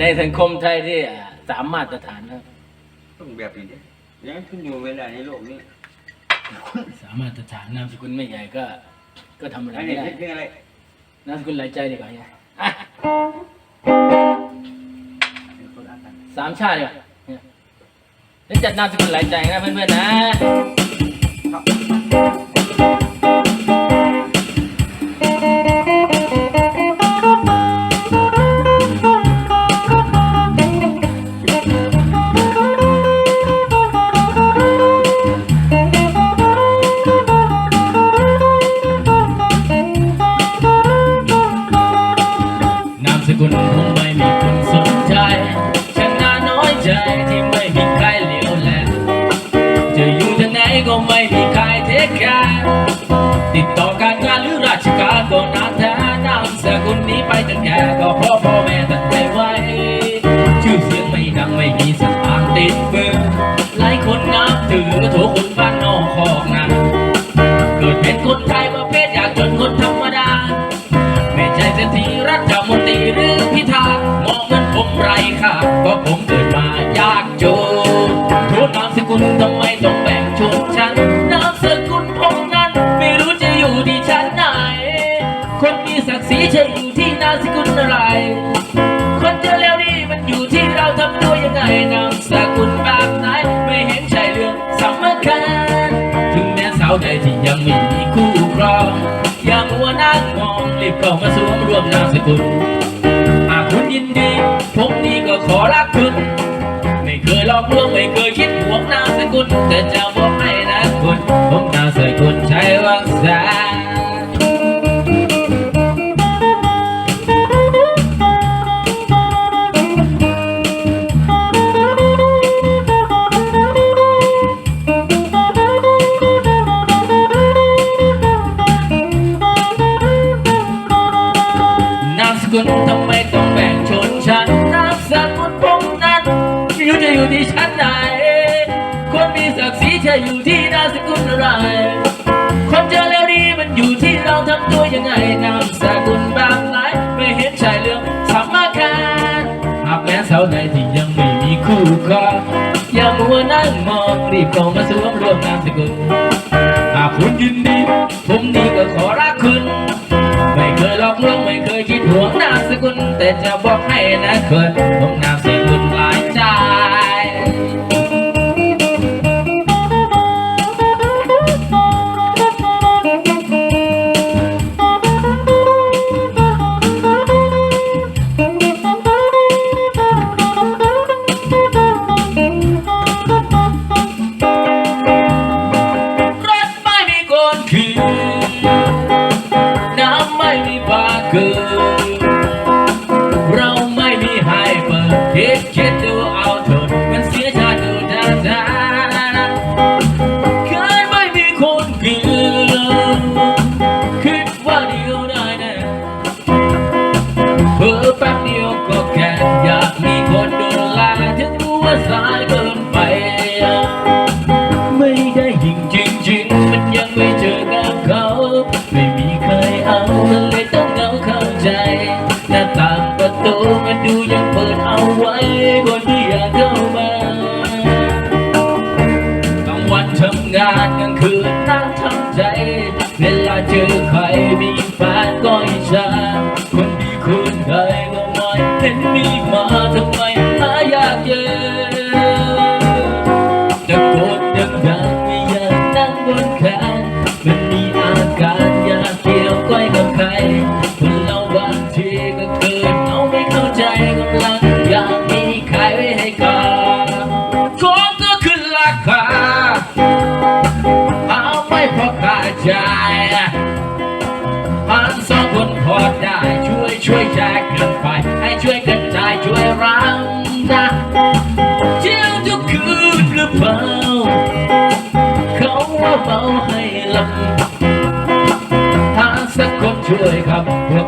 ในสังคมไทยที่อะสามมาตรฐานครับต้องแบบนี้ดิยังทุนอยู่เวลาในโลกนี้สามมาตรฐานนามสกุลไม่ใหญ่ก็ ก็ทำอะไรอันไม่นี้ได้เพลงอะไรนามสกุลหลายใจดีกว่าเนี่ยอะเป็นคนอากันสามชาติดีกว่าเนี่ยแล้วจัดนามสกุลหลายใจนะเพื่อนๆนะ ไม่มีใครเทคแคร์ติดต่อการงานหรือราชการก็นานแท้นามสกุลนี้ไปจนแก่ก็เพราะพ่อแม่ตัดไม่ไหวชื่อเสียงไม่ดังไม่มีสตางค์ติดมือหลายคนนับถือโถคนบ้านนอกคอกนาเกิดเป็นคนไทยประเภทอยากจนคนธรรมดา ไม่ใช่เศรษฐีรัฐมนตรีหรือพิธามองเหมือนผมไรค่าเพราะผม สกุลอะไร คนจะเลวนี่มันอยู่ที่เราทำตัวยังไงนามสกุลแบบไหนไม่เห็นใช่เรื่องสำคัญ ถึงแม้สาวใดที่ยังไม่มีคู่ครองอย่ามัวนั่งมองรีบเข้ามาสวมรวมนามสกุลหากคุณยินดี ผมนี่ก็ขอรักคุณ ไม่เคยลอกลวงไม่เคยคิดหวงนามสกุลแต่จะบอกให้นะคุณผมนามสกุลใช้วังษา จะอยู่ที่นามสกุลอะไรคนจะเลวดีมันอยู่ที่เราทำตัวยังไงนามสกุลบบไหนไม่เห็นใช่เรื่องสำคัญหากแม้สาวใดที่ยังไม่มีคู่ครองอย่ามัวนั่งมองรีบเข้ามาสวมรวมนามสกุลหากคุณยินดี ผมนี่ก็ขอรักคุณ ไม่เคยหลอกลวงไม่เคยคิดห่วงนามสกุลแต่จะบอกให้นะคนผมนามสกุลำไานกลางคืนนั่งทำใจ เวลาเจอใคร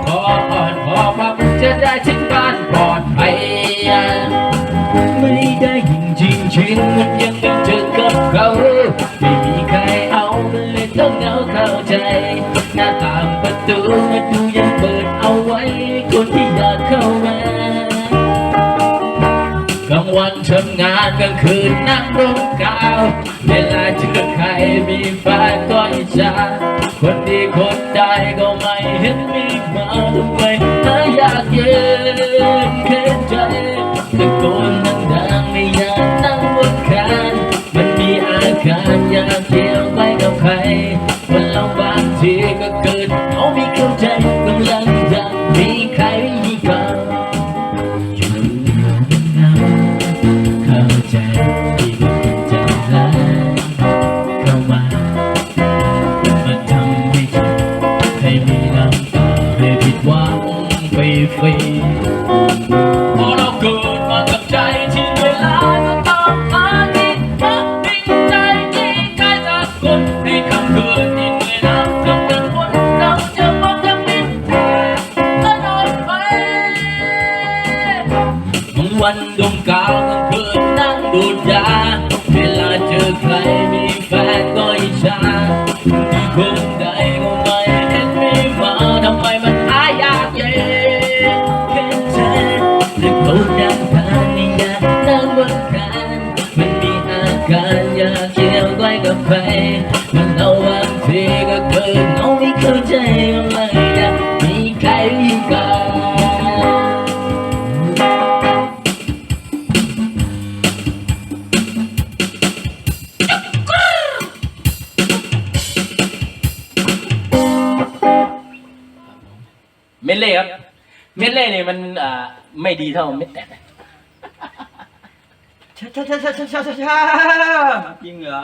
พ่อขออ่อนขอพับจะได้ถึงบ้านปลอดภัยไม่ได้ยิงจริงจริงๆมันยังไม่เจอกับเขาไม่มีใครเอาเลยต้องเหงาเข้าใจ หน้าต่างประตูมันดูยังเปิดเอาไว้ คนที่อยากเข้ามากลางวันทำงานกลางคืนนั่งร่มกาวเวลาเจอใครมีแฟนก็อิจฉาคนดีคนใดก็ไม่เห็นมี อ วันดมกาวกลางคืนนั่งดูดยาเวลาเจอใครมีแฟนก็อิจฉาที่คนใดก็ไม่เห็นมีมาทำไมมันหายากเย็นแค่เธอแต่เขาดังผ่านนี่อยากนั่งบนคานมันมีอาการอยากเกี่ยวใกล้กับใครมันเอาบางทีก็เกินเอาไม่เข้าใจว่าไม่อยากมีใครอยู่กัน ดเล่ครับเม็ดเล่เนี่ยมันอ่าไม่ดีเท่าเม็ดแตกช้าช้าช้าช้าช้าช้าช้าจริงเหรอ